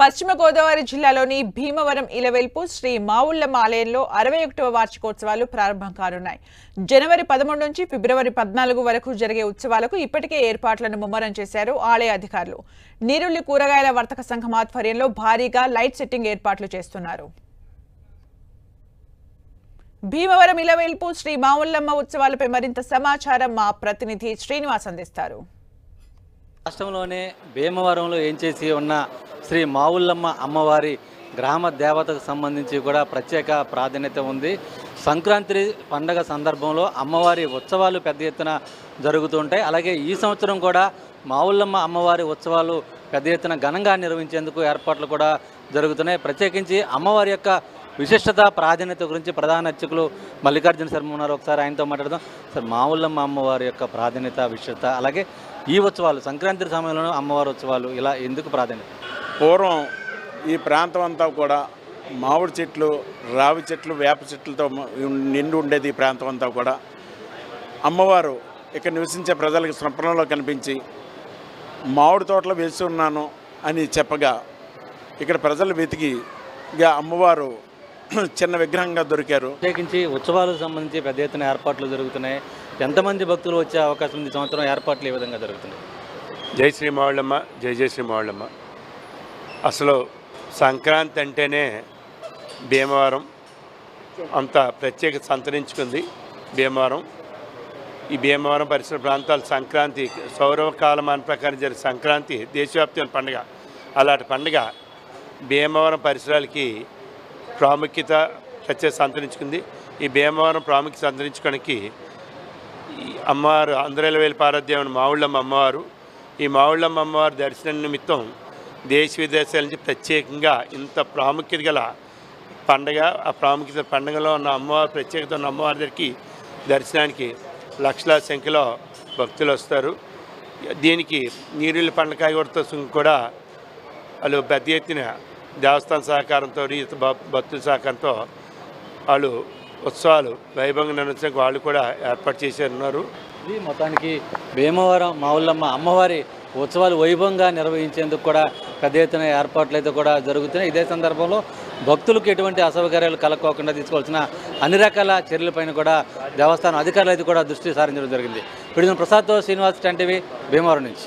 పశ్చిమ గోదావరి జిల్లాలోని భీమవరం ఇలవెల్పు శ్రీ మావుళ్ళమ్మ ఆలయంలో అరవై ఒకటవ వార్షికోత్సవాలు ప్రారంభం కానున్నాయి. జనవరి పదమూడు నుంచి ఫిబ్రవరి పద్నాలుగు వరకు జరిగే ఉత్సవాలకు ఇప్పటికే ఏర్పాట్లను ముమ్మరం చేశారు ఆలయ అధికారులు. నీరుల్లి కూరగాయల వర్తక సంఘం ఆధ్వర్యంలో భారీగా లైట్ సెట్టింగ్ ఏర్పాట్లు చేస్తున్నారు. భీమవరం ఇలవేల్పు శ్రీ మావుళ్ళమ్మ ఉత్సవాలపై మరింత సమాచారం మా ప్రతినిధి శ్రీనివాస్ అందిస్తారు. రాష్ట్రంలోనే భీమవరంలో ఏం చేసి ఉన్న శ్రీ మావుళ్ళమ్మ అమ్మవారి గ్రామ దేవతకు సంబంధించి కూడా ప్రత్యేక ప్రాధాన్యత ఉంది. సంక్రాంతి పండగ సందర్భంలో అమ్మవారి ఉత్సవాలు పెద్ద ఎత్తున జరుగుతుంటాయి. అలాగే ఈ సంవత్సరం కూడా మావుళ్ళమ్మ అమ్మవారి ఉత్సవాలు పెద్ద ఎత్తున ఘనంగా నిర్వహించేందుకు ఏర్పాట్లు కూడా జరుగుతున్నాయి. ప్రత్యేకించి అమ్మవారి యొక్క విశిష్టత ప్రాధాన్యత గురించి ప్రధాన అర్చకులు మల్లికార్జున శర్మ ఉన్నారు. ఒకసారి ఆయనతో మాట్లాడదాం. సార్ మావుళ్ళమ్మ అమ్మవారి యొక్క ప్రాధాన్యత విశిష్టత అలాగే ఈ ఉత్సవాలు సంక్రాంతి సమయంలో అమ్మవారి ఉత్సవాలు ఇలా ఎందుకు ప్రాధాన్యత? పూర్వం ఈ ప్రాంతం అంతా కూడా మామిడి చెట్లు రావి చెట్లు వేప చెట్లతో నిండి ఉండేది ఈ ప్రాంతం అంతా కూడా. అమ్మవారు ఇక్కడ నివసించే ప్రజలకు స్వప్నంలో కనిపించి మామిడి తోటలో వేసి ఉన్నాను అని చెప్పగా ఇక్కడ ప్రజలు వెతికి ఇక అమ్మవారు చిన్న విగ్రహంగా దొరికారు. ప్రత్యేకించి ఉత్సవాలకు సంబంధించి పెద్ద ఎత్తున ఏర్పాట్లు జరుగుతున్నాయి. ఎంతమంది భక్తులు వచ్చే అవకాశం ఉంది సంవత్సరం? ఏర్పాట్లు ఏ విధంగా జరుగుతున్నాయి? జై శ్రీ మావుళ్ళమ్మ జై జై శ్రీ మావుళ్ళమ్మ. అసలు సంక్రాంతి అంటేనే భీమవరం. అంత ప్రత్యేకత సంతరించుకుంది భీమవరం. ఈ భీమవరం పరిసర ప్రాంతాలు సంక్రాంతి సౌరవ కాలమాన ప్రకారం జరిగే సంక్రాంతి దేశవ్యాప్తమైన పండుగ. అలాంటి పండుగ భీమవరం పరిసరాలకి ప్రాముఖ్యత చర్చ సంతరించుకుంది. ఈ భీమవరం ప్రాముఖ్యత సంతరించుకోవడానికి అమ్మవారు ఆంధ్రవేలి పారదేవుని మావుళ్ళమ్మ అమ్మవారు ఈ మావుళ్ళమ్మ అమ్మవారి దర్శనం నిమిత్తం దేశ విదేశాల నుంచి ప్రత్యేకంగా ఇంత ప్రాముఖ్యత గల పండగ ఆ ప్రాముఖ్యత పండగలో ఉన్న అమ్మవారి ప్రత్యేకత ఉన్న అమ్మవారి దగ్గరికి దర్శనానికి లక్షల సంఖ్యలో భక్తులు వస్తారు. దీనికి నీరుళ్ళ పండకాయ గుర్తు కూడా వాళ్ళు పెద్ద ఎత్తున దేవస్థాన సహకారంతో ఇతర భక్తుల సహకారంతో వాళ్ళు ఉత్సవాలు వైభవంగా నిర్వహించడానికి వాళ్ళు కూడా ఏర్పాటు చేసే ఉన్నారు ఇది మొత్తానికి భీమవరం మావుళ్ళమ్మ అమ్మవారి ఉత్సవాలు వైభవంగా నిర్వహించేందుకు కూడా పెద్ద ఎత్తున ఏర్పాట్లు అయితే కూడా జరుగుతున్నాయి. ఇదే సందర్భంలో భక్తులకు ఎటువంటి అసౌకర్యాలు కలక్కోకుండా తీసుకోవాల్సిన అన్ని రకాల చర్యలపైన కూడా దేవస్థానం అధికారులు అయితే కూడా దృష్టి సారించడం జరిగింది. ఇప్పుడు ప్రసాద్తో శ్రీనివాస్ టెన్ టీవీ భీమవరం నుంచి.